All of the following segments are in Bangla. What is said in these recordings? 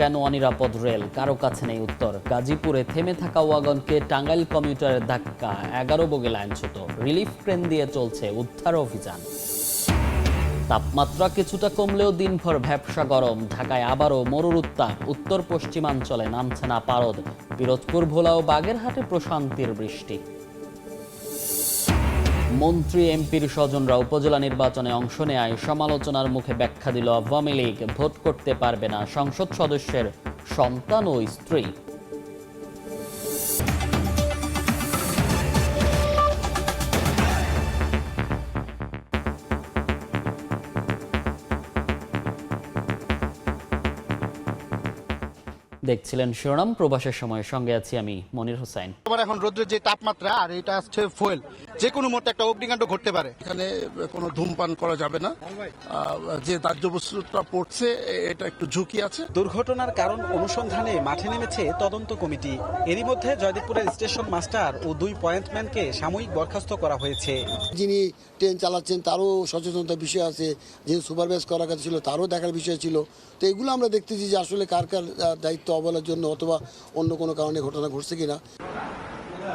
কেন অনিরাপদ রেল? কারও কাছে নেই উত্তর। গাজীপুরে থেমে থাকা ওয়াগনকে টাঙ্গাইল কমিউটারের ধাক্কা, এগারো বগে লাইনচ্যুত রিলিফ ট্রেন দিয়ে চলছে উদ্ধার অভিযান। তাপমাত্রা কিছুটা কমলেও দিনভর ভ্যাবসা গরম। ঢাকায় আবারও মরুর উত্তাপ। উত্তর পশ্চিমাঞ্চলে নামছে না পারদ। পিরোজপুর ভোলা ও বাগেরহাটে প্রশান্তির বৃষ্টি। মন্ত্রী এমপির স্বজনরা উপজেলা নির্বাচনে অংশ নেয় সমালোচনার মুখে ব্যাখ্যা দিল আওয়ামী লীগ। ভোট করতে পারবে না সংসদ সদস্যের সন্তান ও স্ত্রী। দেখছিলেন শিরোনাম প্রবাসের সময় সঙ্গে আছি আমি মনির হোসেন। তোমার এখন রোদ্রের যে তাপমাত্রা আর এটা হচ্ছে ফুয়েল যে কোনো মুহূর্তে একটা অগ্নিকাণ্ড ঘটতে পারে। এখানে কোনো ধূমপান করা যাবে না। আহ, যে দাহ্য বস্তুটা পড়ছে এটা একটু ঝুঁকি আছে। দুর্ঘটনার কারণ অনুসন্ধানে মাঠে নেমেছে তদন্ত কমিটি। এরই মধ্যে জয়দেবপুরের স্টেশন মাস্টার ও দুই পয়েন্টম্যানকে সাময়িক বরখাস্ত করা হয়েছে। যিনি ট্রেন চালাচ্ছেন তারও সচেতনতার বিষয় আছে। যিনি সুপারভাইজ করার কথা ছিল তারও দেখার বিষয় ছিল। তো এগুলো আমরা দেখতেছি যে আসলে কার কার দায়িত্ব অবহেলার জন্য অথবা অন্য কোনো কারণে ঘটনা ঘটছে কিনা।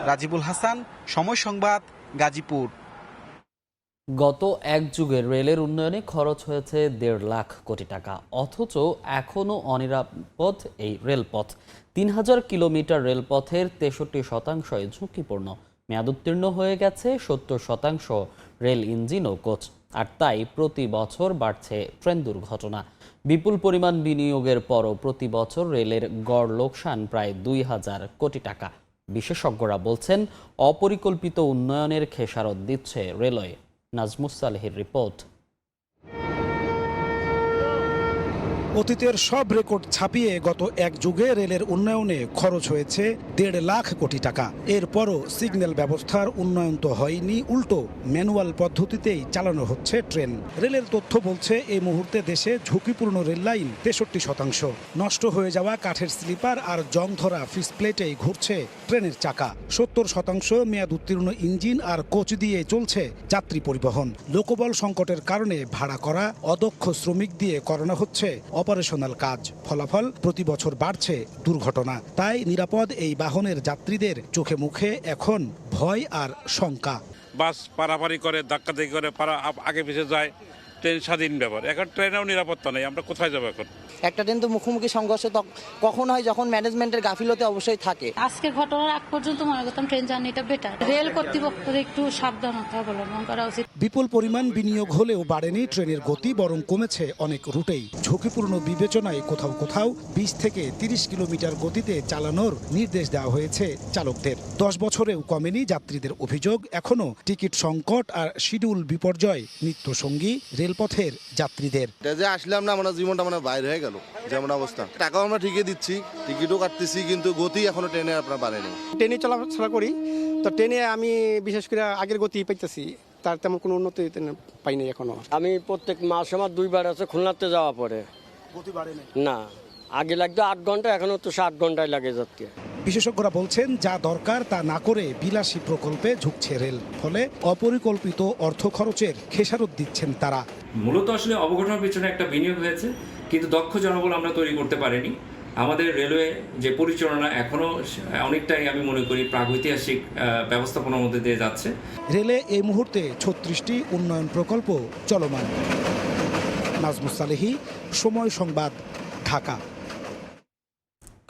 রাজিবুল হাসান সময় সংবাদ গাজীপুর। গত এক যুগে রেলের উন্নয়নে খরচ হয়েছে দেড় লাখ কোটি টাকা অথচ এখনও অনিরাপদ এই রেলপথ। তিন হাজার কিলোমিটার রেলপথের তেষট্টি শতাংশই ঝুঁকিপূর্ণ। মেয়াদ উত্তীর্ণ হয়ে গেছে সত্তর শতাংশ রেল ইঞ্জিন ও কোচ আর তাই প্রতি বছর বাড়ছে ট্রেন দুর্ঘটনা। বিপুল পরিমাণ বিনিয়োগের পরও প্রতি বছর রেলের গড় লোকসান প্রায় দুই হাজার কোটি টাকা। বিশেষজ্ঞরা বলছেন, অপরিকল্পিত উন্নয়নের খেসারত দিচ্ছে রেলওয়ে। নাজমুস রিপোর্ট। অতীতের সব রেকর্ড ছাপিয়ে গত এক যুগে রেলের উন্নয়নে খরচ হয়েছে দেড় লাখ কোটি টাকা। এরপরও সিগন্যাল ব্যবস্থার উন্নয়ন তো হয়নি, উল্টো ম্যানুয়াল পদ্ধতিতেই চালানো হচ্ছে ট্রেন। রেলের তথ্য বলছে এই মুহূর্তে দেশে ঝুঁকিপূর্ণ রেল লাইন তেষট্টি শতাংশ। নষ্ট হয়ে যাওয়া কাঠের স্লিপার আর জং ধরা ফিস প্লেটেই ঘুরছে ট্রেনের চাকা। সত্তর শতাংশ মেয়াদ উত্তীর্ণ ইঞ্জিন আর কোচ দিয়ে চলছে যাত্রী পরিবহন। লোকবল সংকটের কারণে ভাড়া করা, অদক্ষ শ্রমিক দিয়ে করানো হচ্ছে অপারেশনাল কাজ। ফলাফল প্রতি বছর বাড়ছে দুর্ঘটনা। তাই নিরাপদ এই বাহনের যাত্রীদের চোখে মুখে এখন ভয় আর শঙ্কা। বাস পারাপারি করে ধাক্কাধাক্কি করে, পারা আগে পিছিয়ে যায়। ট্রেন স্বাধীন ব্যাপার এখন ট্রেনেও নিরাপত্তা নেই আমরা কোথায় যাব এখন? একটা ট্রেন তো মুখোমুখি সংঘর্ষ কখন হয় যখন ম্যানেজমেন্টের গাফিলতি অবশ্যই থাকে। আজকের ঘটনার আগ পর্যন্ত মনে করতাম ট্রেন জার্নিটা বেটার রেল কর্তৃপক্ষের একটু সাবধানতা অবলম্বন করা উচিত। বিপুল পরিমাণ বিনিয়োগ হলেও বাড়েনি ট্রেনের গতি বরং কমেছে অনেক রুটেই। ঝুঁকিপূর্ণ বিবেচনায় কোথাও কোথাও বিশ থেকে তিরিশ কিলোমিটার গতিতে চালানোর নির্দেশ দেওয়া হয়েছে চালকদের। দশ বছরেও কমেনি যাত্রীদের অভিযোগ এখনও টিকিট সংকট আর শিডিউল বিপর্যয় নিত্যসঙ্গী রেলপথের যাত্রীদের। যে আসলাম না আমার জীবনটা মানে বাইরে হয়ে গেল যেমন অবস্থা। টাকাও আমরা ঠিকই দিচ্ছি টিকিটও কাটতেছি কিন্তু গতি এখনও ট্রেনে আপনার বাড়েনি। ট্রেনে চলাফেরা করি তো ট্রেনে আমি বিশেষ করে আগের গতি পাইতেছি তার তেমন কোনো উন্নতি পাইনি এখনও। আমি প্রত্যেক মাস আমার দুইবার আছে খুলনাতে যাওয়া পরে। না আগে লাগতো আট ঘণ্টা এখন তো সাত ঘন্টায় লাগে যাচ্ছে বিশেষজ্ঞরা বলছেন যা দরকার তা না করে বিলাসী প্রকল্পে ঝুঁকছে রেল ফলে অপরিকল্পিত অর্থ খরচের খেসারত দিচ্ছেন তারা। মূলত আসলে অবঘটনার পিছনে একটা বিনিয়োগ হয়েছে, কিন্তু দক্ষ জনবল আমরা তৈরি করতে পারিনি। আমাদের রেলওয়ে যে পরিচালনা এখনও অনেকটাই আমি মনে করি প্রাগৈতিহাসিক ব্যবস্থাপনার মধ্যে দিয়ে যাচ্ছে। রেলে এই মুহূর্তে ছত্রিশটি উন্নয়ন প্রকল্প চলমান। নাজমুস সালেহি, সময় সংবাদ, ঢাকা।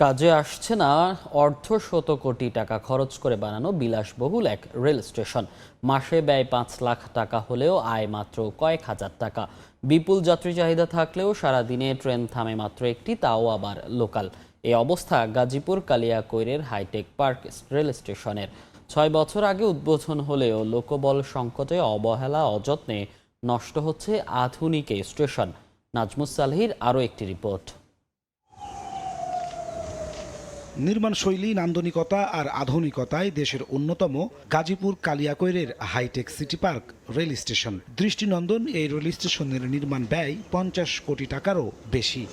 কাজে আসছে না, অর্ধ শত কোটি টাকা খরচ করে বানানো বিলাসবহুল এক রেল স্টেশন। মাসে ব্যয় পাঁচ লাখ টাকা হলেও আয় মাত্র কয়েক হাজার টাকা। বিপুল যাত্রী চাহিদা থাকলেও সারাদিনে ট্রেন থামে মাত্র একটি, তাও আবার লোকাল। এই অবস্থা গাজীপুর কালিয়াকৈরের হাইটেক পার্ক রেল স্টেশনের। ছয় বছর আগে উদ্বোধন হলেও লোকবল সংকটে অবহেলা, অযত্নে নষ্ট হচ্ছে আধুনিক এই স্টেশন। নাজমুস সালহির আরও একটি রিপোর্ট। নির্মাণ শৈলী নান্দনিকতা আর আধুনিকতায় দেশের অন্যতম Gazipur কালিয়াকৈরের hitech city park rail station. দৃষ্টিনন্দন এই রেল স্টেশনের নির্মাণ ব্যয় পঞ্চাশ কোটি টাকারও বেশি।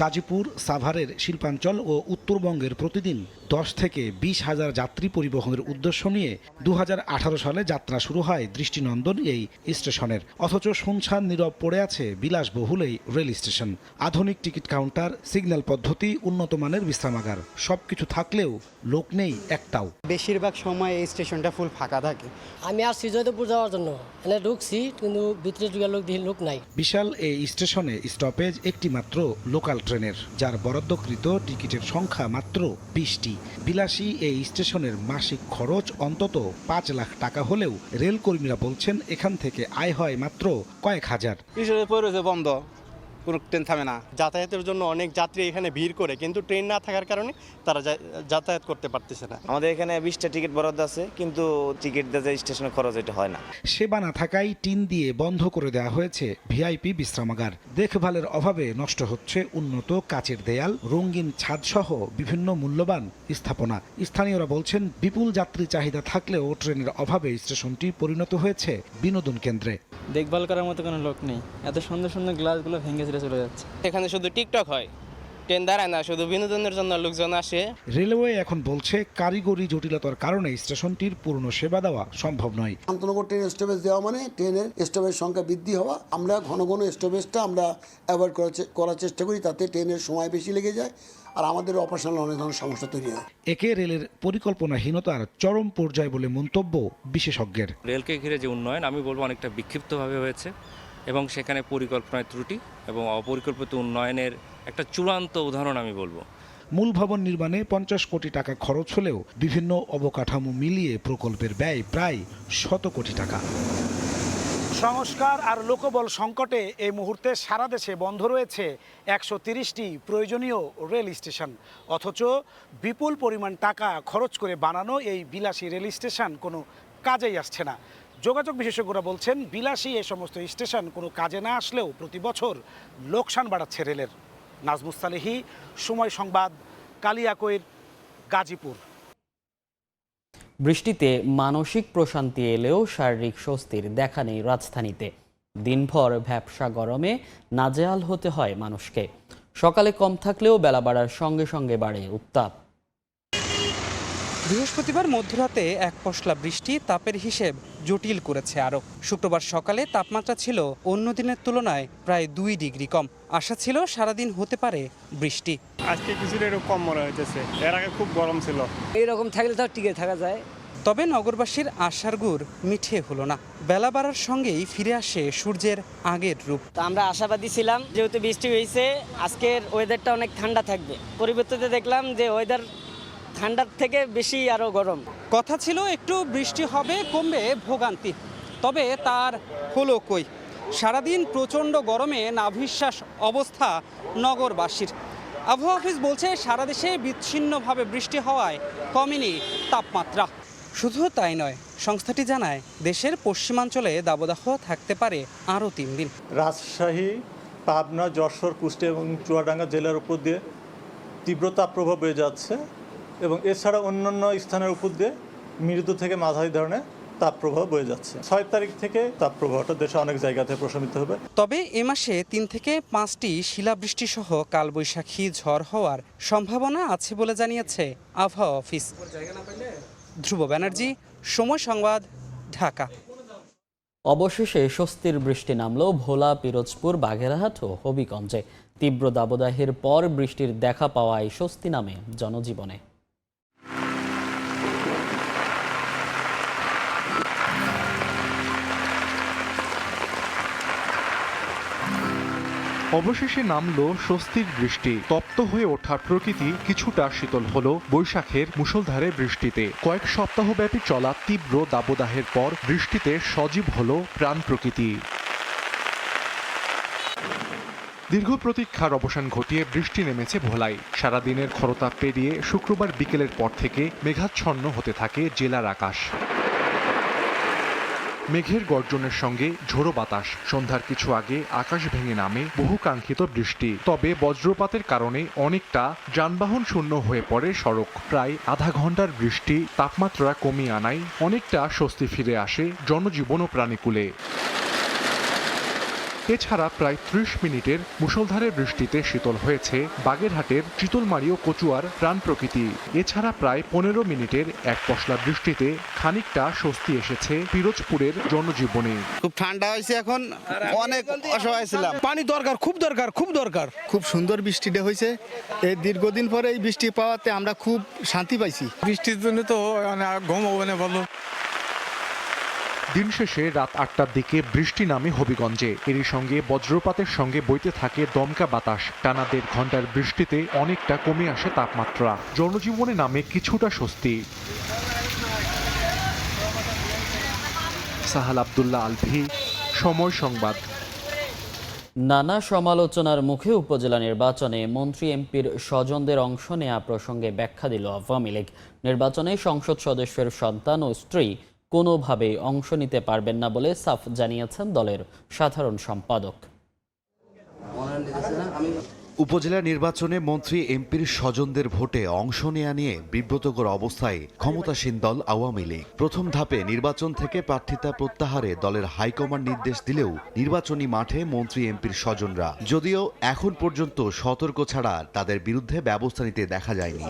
গাজীপুর সাভারের শিল্পাঞ্চল ও উত্তরবঙ্গের প্রতিদিন দশ থেকে বিশ হাজার যাত্রী পরিবহনের উদ্দেশ্য নিয়ে দু হাজার আঠারো সালে যাত্রা শুরু হয় দৃষ্টিনন্দন এই স্টেশনের। অথচ শুনছান নীরব পড়ে আছে বিলাসবহুল এই রেল স্টেশন। আধুনিক টিকিট কাউন্টার সিগন্যাল পদ্ধতি উন্নত মানের বিশ্রামাগার সবকিছু থাকলেও লোক নেই একটাও। বেশিরভাগ সময় এই স্টেশনটা ফুল ফাঁকা থাকে। আমি আর শ্রীজয়দেবপুর যাওয়ার জন্য। এখানে ঢুকছি কিন্তু ভিতরে লোক লোক নাই। বিশাল এই স্টেশনে স্টপেজ একটি মাত্র লোকাল ট্রেনের, যার বরাদ্দকৃত টিকিটের সংখ্যা মাত্র বিশটি। বিলাসী এই স্টেশনের মাসিক খরচ অন্তত পাঁচ লাখ টাকা হলেও রেলকর্মীরা বলছেন এখান থেকে আয় হয় মাত্র কয়েক হাজার। বন্ধ। কোনো ট্রেন থামে না। যাতায়াতের জন্য অনেক যাত্রী এখানে ভিড় করে কিন্তু ট্রেন না থাকার কারণে তারা যাতায়াত করতে পারতেছে না। আমাদের এখানে বিশটা টিকিট বরাদ্দ আছে কিন্তু টিকিট দিতে স্টেশনের খরচ এটা হয় না। সেবা না থাকায় টিন দিয়ে বন্ধ করে দেওয়া হয়েছে ভিআইপি বিশ্রামাগার। দেখভালের অভাবে নষ্ট হচ্ছে উন্নত কাচের দেয়াল রঙিন ছাদসহ বিভিন্ন মূল্যবান স্থাপনা। স্থানীয়রা বলছেন বিপুল যাত্রী চাহিদা থাকলেও ট্রেনের অভাবে স্টেশনটি পরিণত হয়েছে বিনোদন কেন্দ্রে। দেখভাল করার মতো কোনো লোক নেই। এত সুন্দর সুন্দর গ্লাসগুলো ভেঙে ছিঁড়ে চলে যাচ্ছে। এখানে শুধু টিকটক হয়। ট্রেন দাঁড়ায় না শুধু বিনোদনের জন্য লোকজন আসে। রেলওয়ে এখন বলছে কারিগরি জটিলতার কারণে স্টেশনটির পূর্ণ সেবা দেওয়া সম্ভব নয়। শান্তনগর ট্রেন স্টপেজ দেওয়া মানে ট্রেনের স্টপেজ সংখ্যা বৃদ্ধি হওয়া। আমরা ঘন ঘন স্টপেজটা আমরা অ্যাভয়েড করার চেষ্টা করি তাতে ট্রেনের সময় বেশি লেগে যায় আর আমাদের অপারেশনাল অনেক ধরনের সমস্যা তৈরি হয়। একে রেলের পরিকল্পনাহীনতার চরম পর্যায় বলে মন্তব্য বিশেষজ্ঞের। রেলকে ঘিরে যে উন্নয়ন আমি বলব অনেকটা বিক্ষিপ্তভাবে হয়েছে। এবং সেখানে পরিকল্পনায় ত্রুটি এবং অপরিকল্পিত উন্নয়নের একটা চূড়ান্ত উদাহরণ আমি বলব। মূল ভবন নির্মাণে পঞ্চাশ কোটি টাকা খরচ হলেও বিভিন্ন অবকাঠামো মিলিয়ে প্রকল্পের ব্যয় প্রায় শত কোটি টাকা। সংস্কার আর লোকবল সংকটে এই মুহূর্তে সারা দেশে বন্ধ রয়েছে একশো তিরিশটি প্রয়োজনীয় রেল স্টেশন। অথচ বিপুল পরিমাণ টাকা খরচ করে বানানো এই বিলাসী রেল স্টেশন কোনো কাজেই আসছে না। যোগাযোগ বিশেষজ্ঞরা বলছেন, বিলাসী এই সমস্ত স্টেশন কোনো কাজে না আসলেও প্রতি বছর লোকসান বাড়াচ্ছে রেলের। নাজমুস সালেহি, সময় সংবাদ, কালিয়াকৈর, গাজীপুর। বৃষ্টিতে মানসিক প্রশান্তি এলেও শারীরিক স্বস্তির দেখা নেই রাজধানীতে। দিনভর ভ্যাবসা গরমে নাজেহাল হতে হয় মানুষকে। সকালে কম থাকলেও বেলা বাড়ার সঙ্গে সঙ্গে বাড়ে উত্তাপ। বৃহস্পতিবার মধ্যরাতে এক পশলা বৃষ্টি তাপের হিসেব জটিল করেছে আরও। শুক্রবার সকালে তাপমাত্রা ছিল অন্য দিনের তুলনায় প্রায় দুই ডিগ্রি কম। আশা ছিল সারাদিন হতে পারে বৃষ্টি। আজকে কিছুটা একটু কম মনে হইতেছে। এর আগে খুব গরম ছিল। এইরকম থাকলে তো টিকে থাকা যায়। তবে নগরবাসীর আশার গুড় মিঠে হলো না। বেলা বাড়ার সঙ্গেই ফিরে আসে সূর্যের আগের রূপ। তো আমরা আশাবাদী ছিলাম যেহেতু বৃষ্টি হয়েছে আজকের ওয়েদারটা অনেক ঠান্ডা থাকবে। পরিবর্তিতে দেখলাম যে ওয়েদার ঠান্ডার থেকে বেশি আরও গরম। কথা ছিল একটু বৃষ্টি হবে কমবে ভোগান্তি। তবে তার হলো কই? সারাদিন প্রচণ্ড গরমে নাভিশ্বাস অবস্থা নগরবাসীর। আবহাওয়া অফিস বলছে সারা দেশে বিচ্ছিন্নভাবে বৃষ্টি হওয়ায় কমেনি তাপমাত্রা। শুধু তাই নয় সংস্থাটি জানায় দেশের পশ্চিমাঞ্চলে দাবদাহ থাকতে পারে আরও তিন দিন। রাজশাহী পাবনা যশোর কুষ্টিয়া এবং চুয়াডাঙ্গা জেলার উপর দিয়ে তীব্র প্রভাব বয়ে যাচ্ছে। এবং এছাড়া অন্যান্য স্থানের উপর দিয়ে মৃদু থেকে মাঝারি ধরনের তাপপ্রবাহ বয়ে যাচ্ছে। ছয় তারিখ থেকে তাপপ্রবাহটা দেশে অনেক জায়গাতে প্রশমিত হবে। তবে এ মাসে তিন থেকে পাঁচটি শিলাবৃষ্টি সহ কালবৈশাখী ঝড় হওয়ার সম্ভাবনা আছে বলে জানিয়েছে আবহাওয়া অফিস। ধ্রুব ব্যানার্জি সময় সংবাদ ঢাকা। অবশেষে স্বস্তির বৃষ্টি নামলো ভোলা পিরোজপুর বাঘেরহাট ও হবিগঞ্জে। তীব্র দাবদাহের পর বৃষ্টির দেখা পাওয়ায় স্বস্তি নামে জনজীবনে। অবশেষে নামলো স্বস্তির বৃষ্টি। তপ্ত হয়ে ওঠা প্রকৃতি কিছুটা শীতল হলো বৈশাখের মুষলধারে বৃষ্টিতে। কয়েক সপ্তাহব্যাপী চলা তীব্র দাবদাহের পর বৃষ্টিতে সজীব হলো প্রাণ প্রকৃতি। দীর্ঘ প্রতীক্ষার অবসান ঘটিয়ে বৃষ্টি নেমেছে ভোলায়। সারাদিনের খরতাপ পেরিয়ে শুক্রবার বিকেলের পর থেকে মেঘাচ্ছন্ন হতে থাকে জেলার আকাশ। মেঘের গর্জনের সঙ্গে ঝোড়ো বাতাস। সন্ধ্যার কিছু আগে আকাশ ভেঙে নামে বহু কাঙ্ক্ষিত বৃষ্টি। তবে বজ্রপাতের কারণে অনেকটা যানবাহন শূন্য হয়ে পড়ে সড়ক। প্রায় আধা ঘণ্টার বৃষ্টি, তাপমাত্রা কমিয়ে আনায় অনেকটা স্বস্তি ফিরে আসে জনজীবন ও প্রাণীকুলে। এছাড়া প্রায় ত্রিশ মিনিটের মুষলধারে বৃষ্টিতে শীতল হয়েছে বাগেরহাটের চিতলমারি ও কচুয়ার প্রাণ প্রকৃতি। এছাড়া প্রায় পনেরো মিনিটের এক পশলা বৃষ্টিতে খানিকটা স্বস্তি এসেছে পিরোজপুরের জনজীবনে। খুব ঠান্ডা হয়েছে এখন অনেক অসহায় ছিলাম। পানি দরকার খুব দরকার খুব দরকার। খুব সুন্দর বৃষ্টিটা হয়েছে। এই দীর্ঘদিন পরে এই বৃষ্টি পাওয়াতে আমরা খুব শান্তি পাইছি। বৃষ্টির জন্য তো ঘুম হবে না বলো। দিন শেষে রাত আটটার দিকে বৃষ্টি নামে হবিগঞ্জে। এরই সঙ্গে বজ্রপাতের সঙ্গে বইতে থাকে দমকা বাতাস। টানা দেড় ঘণ্টার বৃষ্টিতে অনেকটা কমে আসে তাপমাত্রা। জনজীবনে নামে কিছুটা স্বস্তি। সাহাল আবদুল্লাহ আলভি, সময় সংবাদ। নানা সমালোচনার মুখে উপজেলা নির্বাচনে মন্ত্রী এমপির স্বজনদের অংশ নেয়া প্রসঙ্গে ব্যাখ্যা দিল আওয়ামী লীগ। নির্বাচনে সংসদ সদস্যের সন্তান ও স্ত্রী কোনোভাবেই অংশ নিতে পারবেন না বলে সাফ জানিয়েছেন দলের সাধারণ সম্পাদক। উপজেলা নির্বাচনে মন্ত্রী এমপির স্বজনদের ভোটে অংশ নেয়া নিয়ে বিব্রতকর অবস্থায় ক্ষমতাসীন দল আওয়ামী লীগ। প্রথম ধাপে নির্বাচন থেকে প্রার্থিতা প্রত্যাহারে দলের হাইকমান্ড নির্দেশ দিলেও নির্বাচনী মাঠে মন্ত্রী এমপির স্বজনরা। যদিও এখন পর্যন্ত সতর্ক ছাড়া তাদের বিরুদ্ধে ব্যবস্থা নিতে দেখা যায়নি।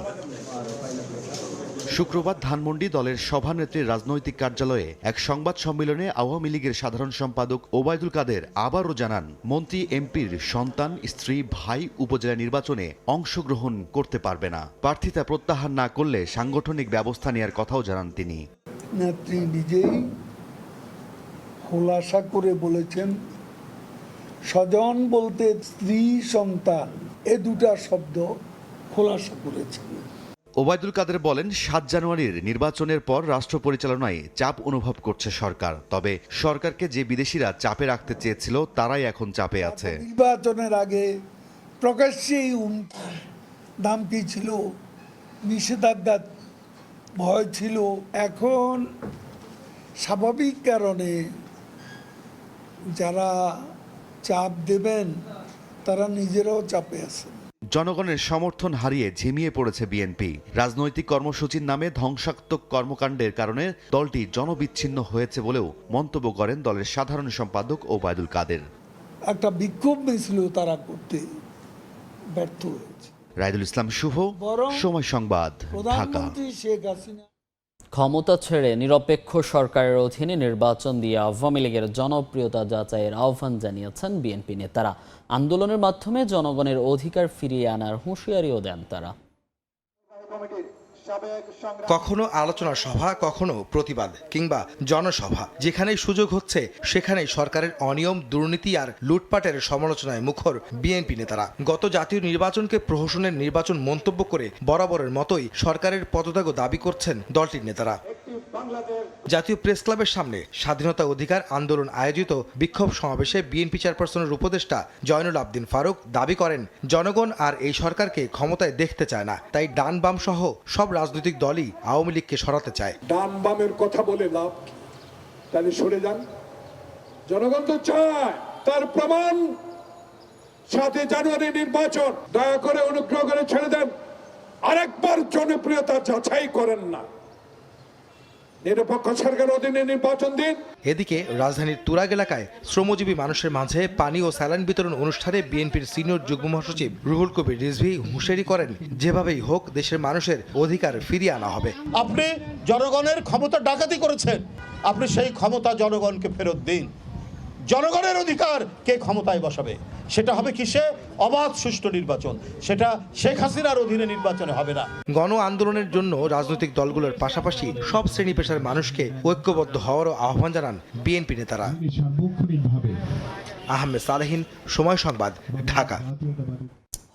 শুক্রবার ধানমন্ডি দলের সভানেত্রীর রাজনৈতিক কার্যালয়ে এক সংবাদ সম্মেলনে আওয়ামী লীগের সাধারণ সম্পাদক ওবায়দুল কাদের আবারও জানান, মন্ত্রী এমপির সন্তান, স্ত্রী, ভাই উপজেলা নির্বাচনে অংশগ্রহণ করতে পারবে না। প্রার্থিতা প্রত্যাহার না করলে সাংগঠনিক ব্যবস্থা নেওয়ার কথাও জানান তিনি। নেত্রী নিজেই খোলাসা করে বলেছেন, স্বজন বলতে স্ত্রী, সন্তান, এ দুটা শব্দ খোলাসা করেছেন। ওবায়দুল কাদের বলেন, সাত জানুয়ারির নির্বাচনের পর রাষ্ট্র পরিচালনায় চাপ অনুভব করছে সরকার। তবে সরকারকে যে বিদেশিরা চাপে রাখতে চেয়েছিল, তারাই এখন চাপে আছে। নির্বাচনের আগে প্রকাশ্যেই দাম কি ছিল? নিষেধাজ্ঞা ভয় ছিল। এখন স্বাভাবিক কারণে যারা চাপ দেবেন, তারা নিজেরাও চাপে আছে। জনগণের সমর্থন হারিয়ে ঝিমিয়ে পড়েছে বিএনপি। রাজনৈতিক কর্মসূচির নামে ধ্বংসাত্মক কর্মকাণ্ডের কারণে দলটি জনবিচ্ছিন্ন হয়েছে বলেও মন্তব্য করেন দলের সাধারণ সম্পাদক ওবায়দুল কাদের। একটা বিক্ষোভ মিছিল তারা করতে ব্যর্থ হয়েছে। রায়দুল ইসলাম শুভ সময় সংবাদ ঢাকা। ক্ষমতা ছেড়ে নিরপেক্ষ সরকারের অধীনে নির্বাচন দিয়ে আওয়ামী লীগের জনপ্রিয়তা যাচাইয়ের আহ্বান জানিয়েছেন বিএনপি নেতারা। আন্দোলনের মাধ্যমে জনগণের অধিকার ফিরিয়ে আনার হুঁশিয়ারিও দেন তারা। কখনো আলোচনা সভা কখনো প্রতিবাদ কিংবা জনসভা। যেখানেই সুযোগ হচ্ছে সেখানেই সরকারের অনিয়ম দুর্নীতি আর লুটপাটের সমালোচনায় মুখর বিএনপি নেতারা। গত জাতীয় নির্বাচনকে প্রহসনের নির্বাচন মন্তব্য করে বরাবরের মতোই সরকারের পদত্যাগ দাবি করছেন দলটির নেতারা। জাতীয় প্রেস ক্লাবের সামনে স্বাধীনতা অধিকার আন্দোলন আয়োজিত বিক্ষোভ সমাবেশে বিএনপি চেয়ারপারসনের উপদেষ্টা জয়নুল আবদিন ফারুক দাবি করেন জনগণ আর এই সরকারকে ক্ষমতায় দেখতে চায় না তাই ডান বাম সহ সব রাজনৈতিক দলই আওয়ামী লীগকে সরাতে চায়। ডান বামের কথা বলে লাভ তাহলে সরে যান। জনগণ তো চায়, তার প্রমাণ। সাথে জানুয়ারি নির্বাচন, দয়া করে অনুগ্রহ করে ছেড়ে দেন। আরেকবার জনপ্রিয়তা যাচাই করেন না। নিরপেক্ষ সরকার অধীনে নির্বাচন দিন। এদিকে রাজধানীর তুরাগ এলাকায় শ্রমজীবী মানুষের মাঝে পানি ও স্যালাইন বিতরণ অনুষ্ঠানে বিএনপির সিনিয়র যুগ্ম মহাসচিব রুহুল কবির রিজভি হুঁশিয়ারি করেন যেভাবেই হোক দেশের মানুষের অধিকার ফিরিয়ে আনা হবে। আপনি জনগণের ক্ষমতা ডাকাতি করেছেন। আপনি সেই ক্ষমতা জনগণকে ফেরত দিন। জনগণের অধিকার কে ক্ষমতায় বসাবে? সেটা হবে কিসে? অবাধ সুষ্ঠু নির্বাচন। সেটা শেখ হাসিনার অধীনে নির্বাচনে হবে না। গণ আন্দোলনের জন্য রাজনৈতিক দলগুলোর পাশাপাশি সব শ্রেণি পেশার মানুষকে ঐক্যবদ্ধ হওয়ারও আহ্বান জানান বিএনপি নেতারা। আহমেদ সালেহিন সময় সংবাদ ঢাকা।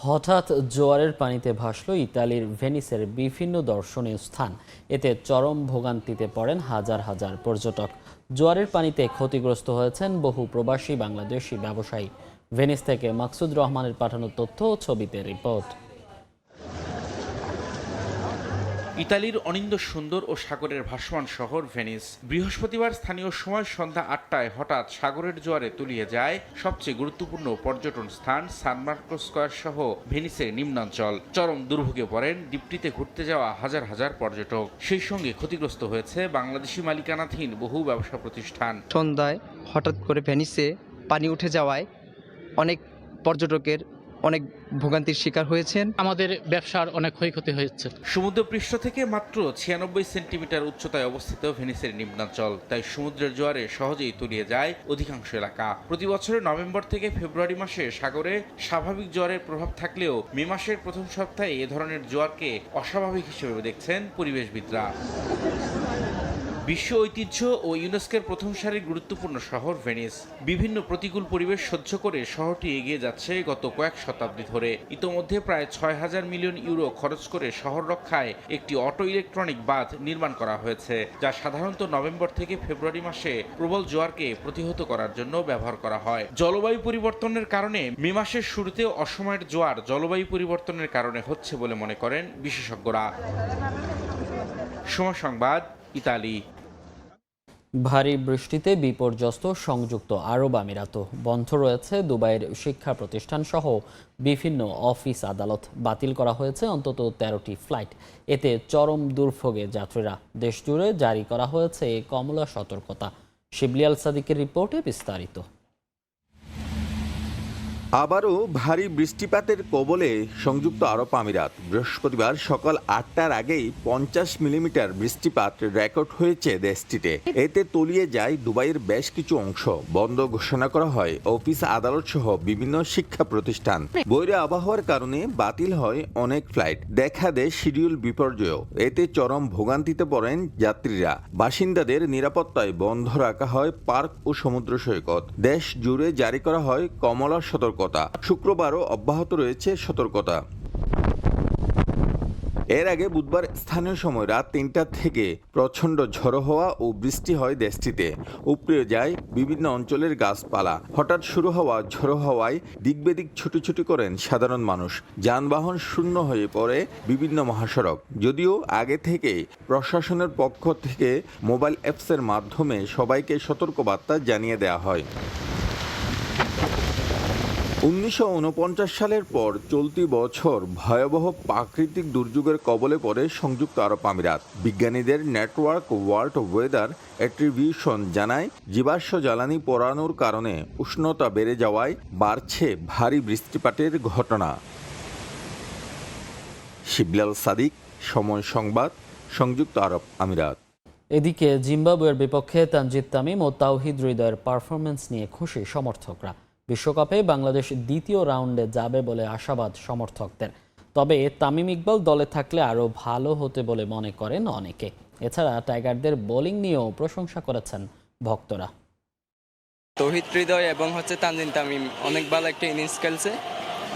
হঠাৎ জোয়ারের পানিতে ভাসল ইতালির ভেনিসের বিভিন্ন দর্শনীয় স্থান। এতে চরম ভোগান্তিতে পড়েন হাজার হাজার পর্যটক। জোয়ারের পানিতে ক্ষতিগ্রস্ত হয়েছেন বহু প্রবাসী বাংলাদেশি ব্যবসায়ী। ভেনিস থেকে মাকসুদ রহমানের পাঠানো তথ্য ও ছবিতে রিপোর্ট। ইতালির অনিন্দ সুন্দর ও সাগরের ভাসমান শহর ভেনিস। বৃহস্পতিবার স্থানীয় সময় সন্ধ্যা আটটায় হঠাৎ সাগরের জোয়ারে তলিয়ে যায় সবচেয়ে গুরুত্বপূর্ণ পর্যটন স্থান সান মার্কো স্কয়ার সহ ভেনিসের নিম্নাঞ্চল। চরম দুর্ভোগে পড়েন দ্বীপটিতে ঘুরতে যাওয়া হাজার হাজার পর্যটক। সেই সঙ্গে ক্ষতিগ্রস্ত হয়েছে বাংলাদেশি মালিকানাধীন বহু ব্যবসা প্রতিষ্ঠান। সন্ধ্যায় হঠাৎ করে ভেনিসে পানি উঠে যাওয়ায় অনেক পর্যটকের অনেক ভোগান্তির শিকার হয়েছেন। আমাদের ব্যবসার অনেক ক্ষয়ক্ষতি হয়েছে। সমুদ্রপৃষ্ঠ থেকে মাত্র ছিয়ানব্বই সেন্টিমিটার উচ্চতায় অবস্থিত ভেনিসের নিম্নাঞ্চল তাই সমুদ্রের জোয়ারে সহজেই তলিয়ে যায় অধিকাংশ এলাকা। প্রতি বছরের নভেম্বর থেকে ফেব্রুয়ারি মাসে সাগরে স্বাভাবিক জোয়ারের প্রভাব থাকলেও মে মাসের প্রথম সপ্তাহে এ ধরনের জোয়ারকে অস্বাভাবিক হিসেবে দেখছেন পরিবেশবিদরা। বিশ্ব ঐতিহ্য ও ইউনেস্কোর প্রথম সারির গুরুত্বপূর্ণ শহর ভেনিস। বিভিন্ন প্রতিকূল পরিবেশ সহ্য করে শহরটি এগিয়ে যাচ্ছে গত কয়েক শতাব্দী ধরে। ইতোমধ্যে প্রায় ছয় হাজার মিলিয়ন ইউরো খরচ করে শহর রক্ষায় একটি অটো ইলেকট্রনিক বাঁধ নির্মাণ করা হয়েছে, যা সাধারণত নভেম্বর থেকে ফেব্রুয়ারি মাসে প্রবল জোয়ারকে প্রতিহত করার জন্য ব্যবহার করা হয়। জলবায়ু পরিবর্তনের কারণে মে মাসের শুরুতে অসময়ের জোয়ার জলবায়ু পরিবর্তনের কারণে হচ্ছে বলে মনে করেন বিশেষজ্ঞরা। সময় সংবাদ, ইতালি। ভারী বৃষ্টিতে বিপর্যস্ত সংযুক্ত আরব আমিরাত। বন্ধ রয়েছে দুবাইয়ের শিক্ষা প্রতিষ্ঠান সহ বিভিন্ন অফিস আদালত। বাতিল করা হয়েছে অন্তত তেরোটি ফ্লাইট। এতে চরম দুর্ভোগে যাত্রীরা। দেশজুড়ে জারি করা হয়েছে কমলা সতর্কতা। শিবলিয়াল সাদিকের রিপোর্টে বিস্তারিত। আবারও ভারী বৃষ্টিপাতের কবলে সংযুক্ত আরব আমিরাত। বৃহস্পতিবার সকাল আটটার আগেই পঞ্চাশ মিলিমিটার বৃষ্টিপাত রেকর্ড হয়েছে দেশটিতে। এতে তলিয়ে যায় দুবাইয়ের বেশ কিছু অংশ। বন্ধ ঘোষণা করা হয় অফিস আদালত সহ বিভিন্ন শিক্ষা প্রতিষ্ঠান। বৈরী আবহাওয়ার কারণে বাতিল হয় অনেক ফ্লাইট। দেখা দেয় শিডিউল বিপর্যয়। এতে চরম ভোগান্তিতে পড়েন যাত্রীরা। বাসিন্দাদের নিরাপত্তায় বন্ধ রাখা হয় পার্ক ও সমুদ্র সৈকত। দেশ জুড়ে জারি করা হয় কমলা সতর্কতা। শুক্রবারও অব্যাহত রয়েছে সতর্কতা। এর আগে বুধবার স্থানীয় সময় রাত তিনটা থেকে প্রচণ্ড ঝড়ো হওয়া ও বৃষ্টি হয় দেশটিতে। উপড়ে যায় বিভিন্ন অঞ্চলের গাছপালা। হঠাৎ শুরু হওয়া ঝড়ো হওয়ায় দিকবেদিক ছুটি করেন সাধারণ মানুষ। যানবাহন শূন্য হয়ে পড়ে বিভিন্ন মহাসড়ক। যদিও আগে থেকে প্রশাসনের পক্ষ থেকে মোবাইল অ্যাপসের মাধ্যমে সবাইকে সতর্কবার্তা জানিয়ে দেওয়া হয়। উনিশশো ঊনপঞ্চাশ সালের পর চলতি বছর ভয়াবহ প্রাকৃতিক দুর্যোগের কবলে পড়ে সংযুক্ত আরব আমিরাত। বিজ্ঞানীদের নেটওয়ার্ক ওয়ার্ল্ড ওয়েদার অ্যাট্রিবিউশন জানায়, জীবাশ্ম জ্বালানি পোড়ানোর কারণে উষ্ণতা বেড়ে যাওয়ায় বাড়ছে ভারী বৃষ্টিপাতের ঘটনা। শিবলাল সাদিক, সময় সংবাদ, সংযুক্ত আরব আমিরাত। এদিকে জিম্বাবুয়ের বিপক্ষে তানজিদ তামিম ও তাওহিদ হৃদয়ের পারফরমেন্স নিয়ে খুশি সমর্থকরা। বিশ্বকাপে বাংলাদেশ দ্বিতীয় রাউন্ডে যাবে বলে আশাবাদ সমর্থকদের। তবে তামিম ইকবাল দলে থাকলে আরও ভালো হতে বলে মনে করেন অনেকে। এছাড়া টাইগারদের বোলিং নিয়েও প্রশংসা করেছেন ভক্তরা। তৌহিদ হৃদয় এবং হচ্ছে তানজিন তামিম অনেক ভালো একটা ইনিংস খেলছে।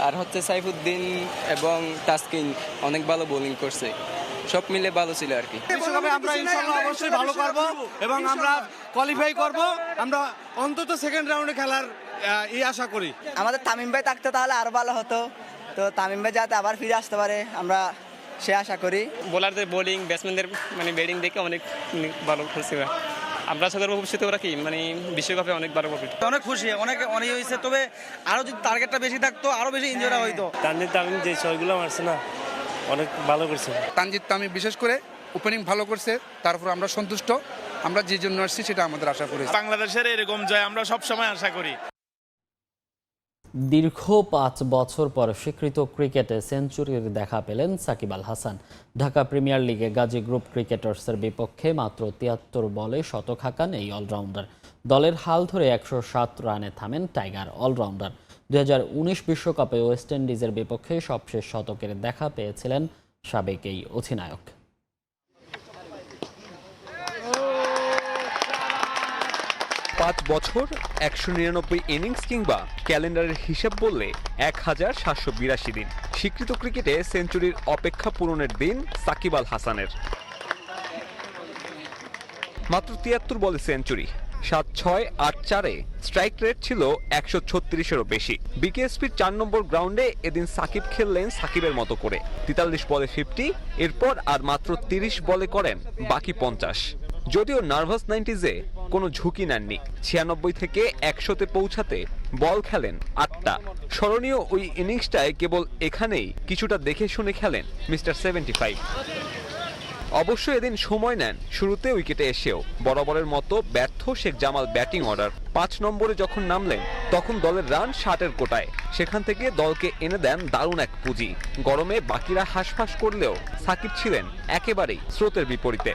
আর হচ্ছে সাইফুদ্দিন এবং তাসকিন অনেক ভালো বোলিং করছে। সব মিলে ভালো ছিল আর কি। বিশ্বকাপে আমরা ইনশাল্লাহ অবশ্যই ভালো করব এবং আমরা কোয়ালিফাই করব। আমরা অন্তত সেকেন্ড রাউন্ডে খেলার এই আশা করি। আমাদের তামিম ভাই থাকতে তাহলে আরও ভালো হতো। তো তামিম ভাই যাতে আবার ফিরে আসতে পারে আমরা সে আশা করি। বোলারদের বোলিং ব্যাটসম্যানদের মানে ব্যাটিং দেখে অনেক ভালো খেলছে। আমরা আশা করব ভবিষ্যতে ওরা কি মানে বিশ্বকাপে অনেক ভালো করবে অনেক খুশি অনেক অনেক হয়েছে তবে আরও যদি টার্গেটটা বেশি থাকতো আরও বেশি এনজয় হইতো। তানজিদ তামিম যে ছয়গুলো মারছে না অনেক ভালো করছে। তানজিদ তামিম বিশেষ করে ওপেনিং ভালো করছে তারপর আমরা সন্তুষ্ট আমরা যে জন্য আসছি সেটা আমাদের আশা করি। বাংলাদেশের এরকম জয় আমরা সব সময় আশা করি। দীর্ঘ পাঁচ বছর পর স্বীকৃত ক্রিকেটে সেঞ্চুরির দেখা পেলেন সাকিব আল হাসান। ঢাকা প্রিমিয়ার লিগে গাজী গ্রুপ ক্রিকেটার্সের বিপক্ষে মাত্র তিয়াত্তর বলে শতক হাঁকান এই অলরাউন্ডার। দলের হাল ধরে একশো সাত রানে থামেন টাইগার অলরাউন্ডার। দু বিশ্বকাপে ওয়েস্ট ইন্ডিজের বিপক্ষে সবশেষ শতকের দেখা পেয়েছিলেন সাবেক এই অধিনায়ক। পাঁচ বছর, একশো নিরানব্বই ইনিংস কিংবা ক্যালেন্ডারের হিসাব বললে এক হাজার সাতশো বিরাশি দিন। স্বীকৃত ক্রিকেটে সেঞ্চুরির অপেক্ষা পূরণের দিন সাকিব আল হাসানের। মাত্র তিয়াত্তর বলে সেঞ্চুরি। সাত ছয় আট চারে স্ট্রাইক রেট ছিল একশো ছত্রিশেরও বেশি। বিকেএসপির চার নম্বর গ্রাউন্ডে এদিন সাকিব খেললেন সাকিবের মতো করে। তেতাল্লিশ বলে ফিফটি এরপর আর মাত্র তিরিশ বলে করেন বাকি পঞ্চাশ। যদিও নার্ভাস নাইনটিজে কোনো ঝুঁকি নেননি। ছিয়ানব্বই থেকে একশোতে পৌঁছাতে বল খেলেন আটটা। স্মরণীয় ওই ইনিংসটায় কেবল এখানেই কিছুটা দেখে শুনে খেলেন মিস্টার সেভেন্টি ফাইভ। অবশ্য এদিন সময় নেন শুরুতে উইকেটে এসেও। বরাবরের মতো ব্যর্থ শেখ জামাল ব্যাটিং অর্ডার। পাঁচ নম্বরে যখন নামলেন, তখন দলের রান ষাটের কোটায়। সেখান থেকে দলকে এনে দেন দারুণ এক পুঁজি। গরমে বাকিরা হাঁসফাঁস করলেও সাকিব ছিলেন একেবারেই স্রোতের বিপরীতে।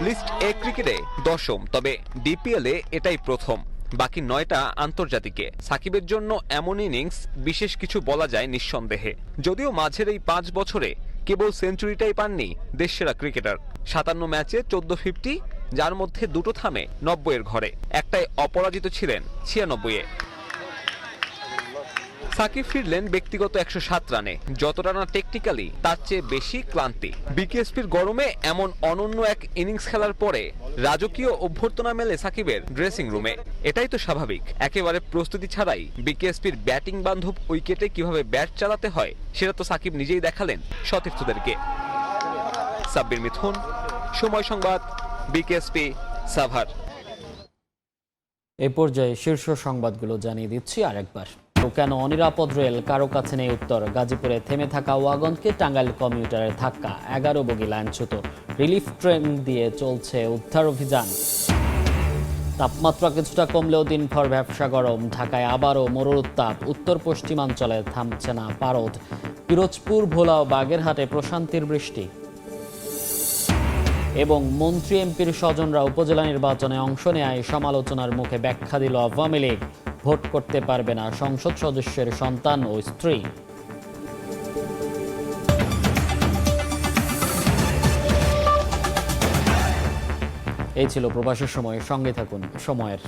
লিস্ট এ ক্রিকেটে দশম, তবে ডিপিএলে এটাই প্রথম। বাকি নয়টা আন্তর্জাতিকে। সাকিবের জন্য এমন ইনিংস বিশেষ কিছু বলা যায় নিঃসন্দেহে। যদিও মাঝের এই পাঁচ বছরে কেবল সেঞ্চুরিটাই পাননি দেশসেরা ক্রিকেটার। সাতান্ন ম্যাচে চোদ্দ ফিফটি, যার মধ্যে দুটো থামে নব্বইয়ের ঘরে। একটাই অপরাজিত ছিলেন ছিয়ানব্বইয়ে। সাকিব ফিরলেন ব্যক্তিগত একশো সাত রানে। যতটা না টেকনিক্যালি তার চেয়ে বেশি ক্লান্তি। বিকেএসপির গরমে এমন অনন্য এক ইনিংস খেলার পরে রাজকীয় অভ্যর্থনা মেলে সাকিবের ড্রেসিং রুমে এটাই তো স্বাভাবিক। একেবারে প্রস্তুতি ছাড়াই বিকেএসপির ব্যাটিং বান্ধব উইকেটে কীভাবে ব্যাট চালাতে হয়, সেটা তো সাকিব নিজেই দেখালেন সতীর্থদেরকে। সাব্বির মিথুন, সময় সংবাদ, বিকেএসপি, সাভার। এ পর্যায়ে শীর্ষ সংবাদগুলো জানিয়ে দিচ্ছি আরেকবার। কেন অনিরাপদ রেল, কারও কাছে নেই উত্তর। গাজীপুরে থেমে থাকা ওয়াগনকে টাঙ্গাইল কমিউটারের ধাক্কা, এগারো বগি লাইনচ্যুত রিলিফ ট্রেন দিয়ে চলছে উদ্ধার অভিযান। তাপমাত্রা কিছুটা কমলেও দিনভর ব্যবসা গরম। ঢাকায় আবারও মরুর উত্তাপ। উত্তর পশ্চিমাঞ্চলে থামছে না পারদ। পিরোজপুর, ভোলা ও বাগেরহাটে প্রশান্তির বৃষ্টি। এবং মন্ত্রী এমপির স্বজনরা উপজেলা নির্বাচনে অংশ নেয় সমালোচনার মুখে ব্যাখ্যা দিল আওয়ামী লীগ। ভোট করতে পারবে না সংসদ সদস্যের সন্তান ও স্ত্রী। এই ছিল প্রবাসের সময়। সঙ্গে থাকুন সময়ের